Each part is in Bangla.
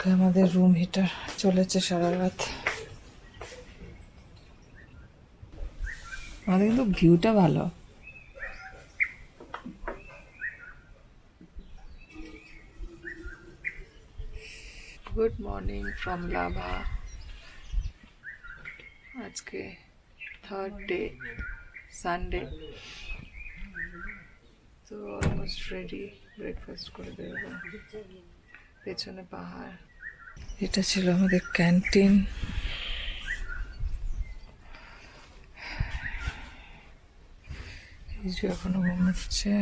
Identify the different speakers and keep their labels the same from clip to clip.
Speaker 1: পাঙ্খায় আমাদের রুম হিটার চলেছে সারা রাত আমাদের কিন্তু ভিউটা ভালো। গুড মর্নিং ফ্রম লাভা আজকে থার্ড ডে সানডে তো অলমোস্ট রেডি ব্রেকফাস্ট করে বেরোবো। পেছনে পাহাড়। এটা ছিল আমাদের ক্যান্টিন। যে এখনও ঘুমাচ্ছে।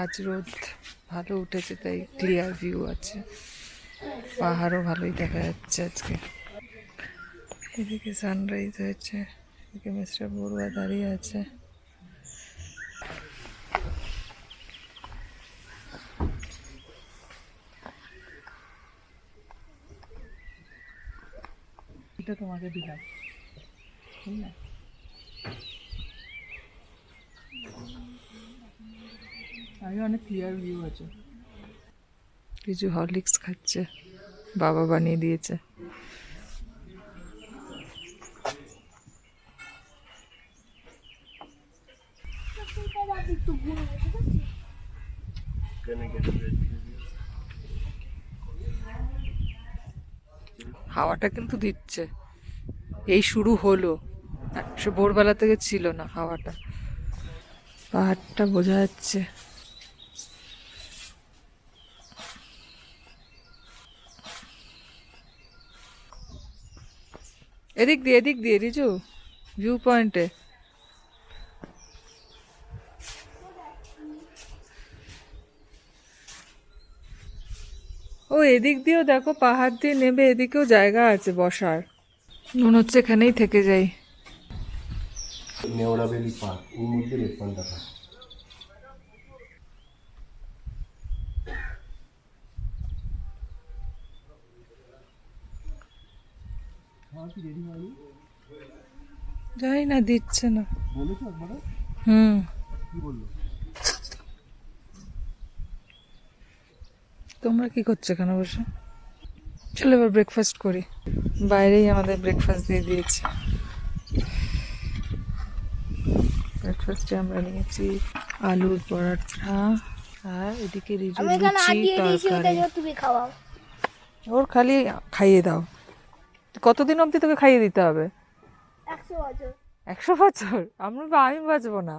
Speaker 1: আজ রোদ ভালো উঠেছে, তাই ক্লিয়ার ভিউ আছে। পাহাড়ও ভালোই দেখা যাচ্ছে আজকে। এদিকে সানরাইজ হয়েছে, এদিকে মিস্টার বড়ুয়া দাঁড়িয়ে আছে এটা তোমাকে দিলাম? আগে অনেক ক্লিয়ার ভিউ আছে। কিছু হরলিক্স খাচ্ছে, বাবা বানিয়ে দিয়েছে। হাওয়াটা কিন্তু দিচ্ছে। এই শুরু হলো। সে ভোরবেলা থেকে ছিল না হাওয়াটা। পাহাড়টা বোঝা যাচ্ছে। এদিক দিয়ে এদিক দিয়ে, রিজু ভিউ পয়েন্টে ও, এদিক দিয়েও দেখো, পাহাড় দিয়ে নেবে এদিকেও জায়গা আছে বসার। মনে হচ্ছে এখানেই থেকে যাই।
Speaker 2: নেওড়া ভ্যালি পার্ক ওর মধ্যে রেড পান্ডা পার্ক
Speaker 1: যাই না দিচ্ছে না। হুম। তোমরা কি করছ এখানে বসে? চলো এবার ব্রেকফাস্ট করি। বাইরেই আমাদের ব্রেকফাস্ট দিয়ে দিয়েছে। ব্রেকফাস্টে আমরা নিয়েছি আলুর পরাঠা আর এদিকে তরকারি। ওর খালি খাইয়ে দাও। কতদিন অবধি তোকে খাইয়ে দিতে হবে?
Speaker 3: একশো বছর।
Speaker 1: আমরা বা আমি বাঁচবো না।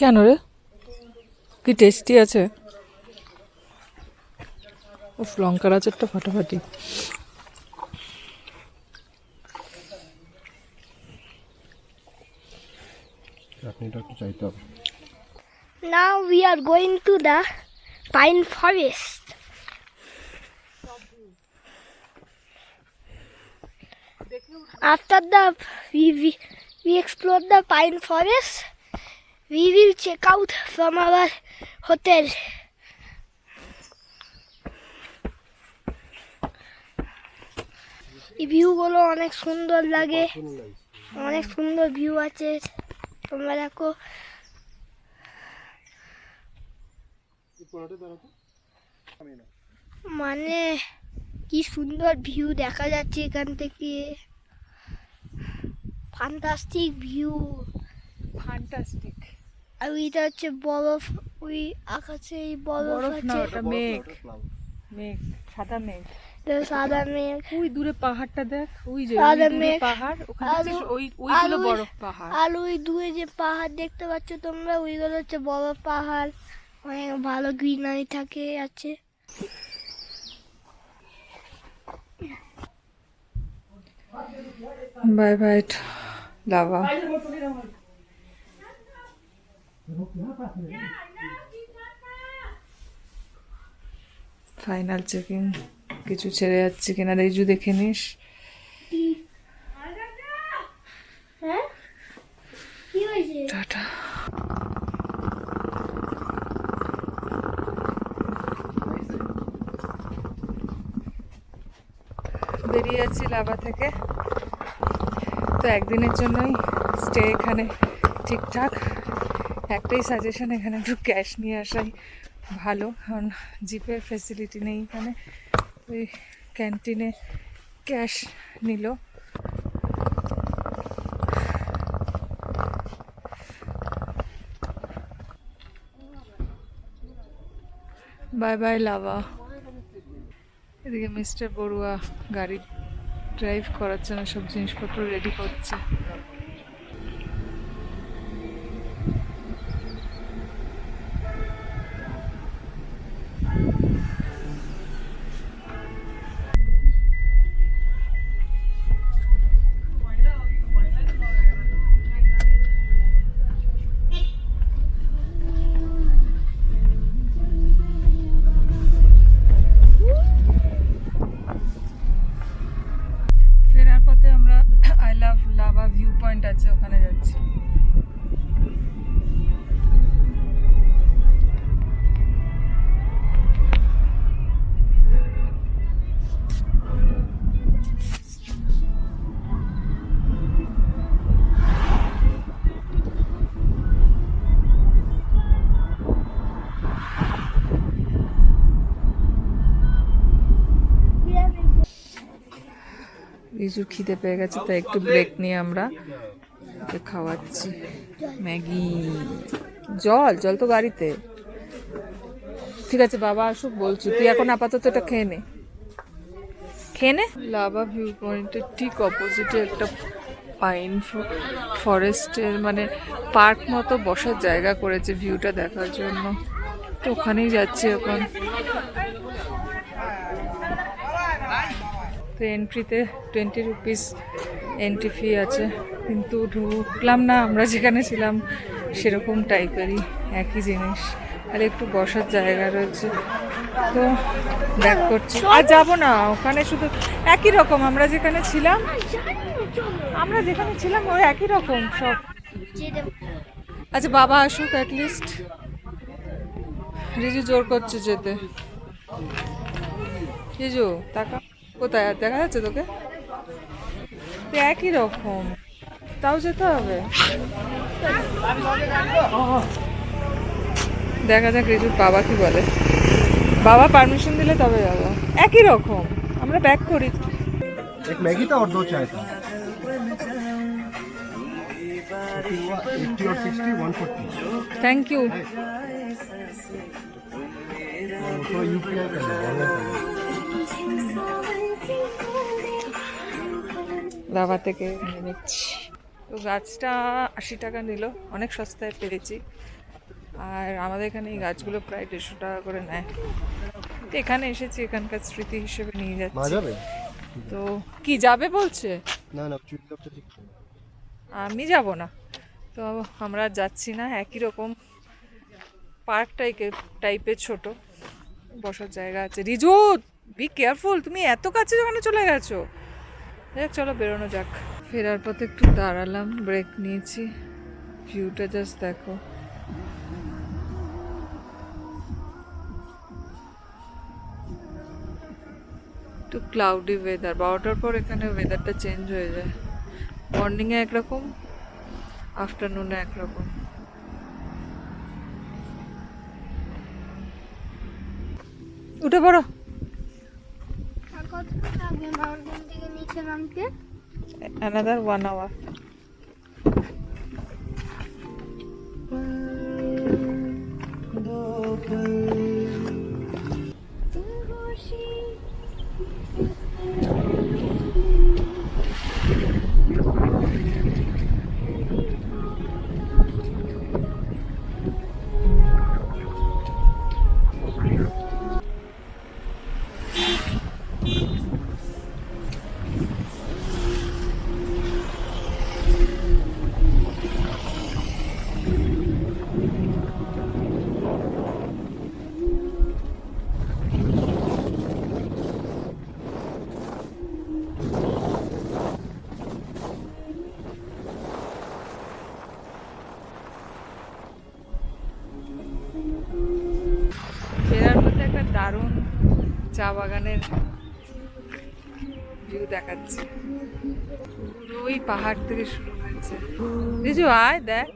Speaker 1: কেন রে? কি টেস্টি আছে উফ লঙ্কার আচারটা ফাটাফাটি
Speaker 3: Now we are going to the pine forest. After the we, we, we explore the pine forest, we will check out from our hotel. ভিউগুলো অনেক সুন্দর লাগে অনেক সুন্দর ভিউ আছে তোমরা দেখো মানে কি সুন্দর ভিউ দেখা যাচ্ছে এখান থেকে ফান্টাস্টিক ভিউ
Speaker 1: ফ্যান্টাস্টিক
Speaker 3: আর ওইটা হচ্ছে বরফ ওই আকাশে এই বরফ
Speaker 1: বরফ না
Speaker 3: আছে।
Speaker 1: ওটা মেঘ। মেঘ সাদা মেঘ।
Speaker 3: এটা সাদা মেঘ।
Speaker 1: ওই দূরে পাহাড়টা দেখ ওই যে
Speaker 3: সাদা
Speaker 1: ওই দূরে
Speaker 3: মেঘ।
Speaker 1: পাহাড় ওখানে
Speaker 3: আর
Speaker 1: দেখছিস
Speaker 3: ও-
Speaker 1: ওই ওইগুলো
Speaker 3: আর ওই-
Speaker 1: বরফ পাহাড়।
Speaker 3: আর ওই দূরে যে পাহাড় দেখতে পাচ্ছ তোমরা ওইগুলো হচ্ছে বরফ পাহাড়। অনেক ভালো গ্রিনারি থাকে আছে।
Speaker 1: Bye bye Lava final checking কিছু ছেড়ে যাচ্ছে কিনা রেজু দেখে নিস।
Speaker 3: হ্যাঁ?
Speaker 1: টাটা। বেরিয়ে যাচ্ছি লাভা থেকে। তো একদিনের জন্যই স্টে এখানে ঠিকঠাক। একটাই সাজেশন এখানে একটু ক্যাশ নিয়ে আসাই ভালো, কারণ জিপের ফেসিলিটি নেই এখানে। ওই ক্যান্টিনে ক্যাশ নিল। বাই বাই লাভা এদিকে মিস্টার বড়ুয়া গাড়ি ড্রাইভ করার জন্য সব জিনিসপত্র রেডি করছে। রিজুর খিদে পেয়ে গেছে, তাই একটু ব্রেক নিয়ে আমরা খাওয়াচ্ছি। ম্যাগি। জল জল তো গাড়িতে। ঠিক আছে, বাবা আসুক, বলছি। তুই এখন আপাতত এটা খেয়ে নে। খেয়ে নে? লাভা ভিউ পয়েন্টের ঠিক অপোজিটে একটা পাইন ফরেস্টের মানে পার্ক মতো বসার জায়গা করেছে ভিউটা দেখার জন্য। তো ওখানেই যাচ্ছি এখন। তো এন্ট্রিতে টোয়েন্টি রুপিস এন্ট্রি ফি আছে। কিন্তু ঢুকলাম না, আমরা যেখানে ছিলাম সেরকম টাইপেরই একই জিনিস। আর একটু বসার জায়গা রয়েছে। তো ব্যাক করছি। আর যাব না, ওখানে শুধু একই রকম, আমরা যেখানে ছিলাম, আমরা যেখানে ছিলাম ওই একই রকম সব। আচ্ছা বাবা আসুক অ্যাটলিস্ট রিজু জোর করছে যেতে। রিজু টাকা কোথায় আর দেখা যাচ্ছে তোকে? তো একই রকম। তাও যেতে হবে? দেখা যাক রিজুর বাবা কি বলে। বাবা পারমিশন দিলে তবে যাব। একই রকম। আমরা ব্যাক করি।
Speaker 2: ম্যাগি চাই
Speaker 1: থ্যাংক ইউ দাবা থেকে নিচ্ছি। তো গাছটা আশি টাকা নিল অনেক সস্তায় পেরেছি। আর আমাদের এখানে এই গাছগুলো প্রায় দেড়শো টাকা করে নেয়। তো এখানে এসেছি এখানকার স্মৃতি হিসেবে নিয়ে যাচ্ছি। তো কি যাবে বলছে?
Speaker 2: না না
Speaker 1: আমি যাব না। তো আমরা যাচ্ছি না একই রকম পার্ক টাইপের টাইপের ছোট। বসার জায়গা আছে। রিজুত বি কেয়ারফুল তুমি এত কাছে যখন চলে গেছো? যাক, চলো বেরোনো যাক। ফেরার পথে একটু দাঁড়ালাম ব্রেক নিয়েছি। ভিউটা জাস্ট দেখো। একটু ক্লাউডি ওয়েদার বারোটার পর এখানে ওয়েদারটা চেঞ্জ হয়ে যায়। মর্নিংয়ে একরকম আফটারনুনে একরকম। উঠে পড়ো।
Speaker 3: থেকে নিচে নামতে
Speaker 1: অ্যানাদার ওয়ান আওয়ার চা বাগানের ভিউ দেখাচ্ছে। পুরো ওই পাহাড় থেকে শুরু হয়েছে। আয় দেখ।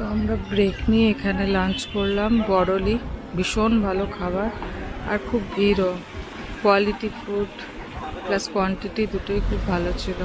Speaker 1: তো আমরা ব্রেক নিয়ে এখানে লাঞ্চ করলাম। বড়লি, ভীষণ ভালো খাবার আর খুব ভিড়ও। কোয়ালিটি ফুড প্লাস কোয়ান্টিটি দুটোই খুব ভালো ছিল।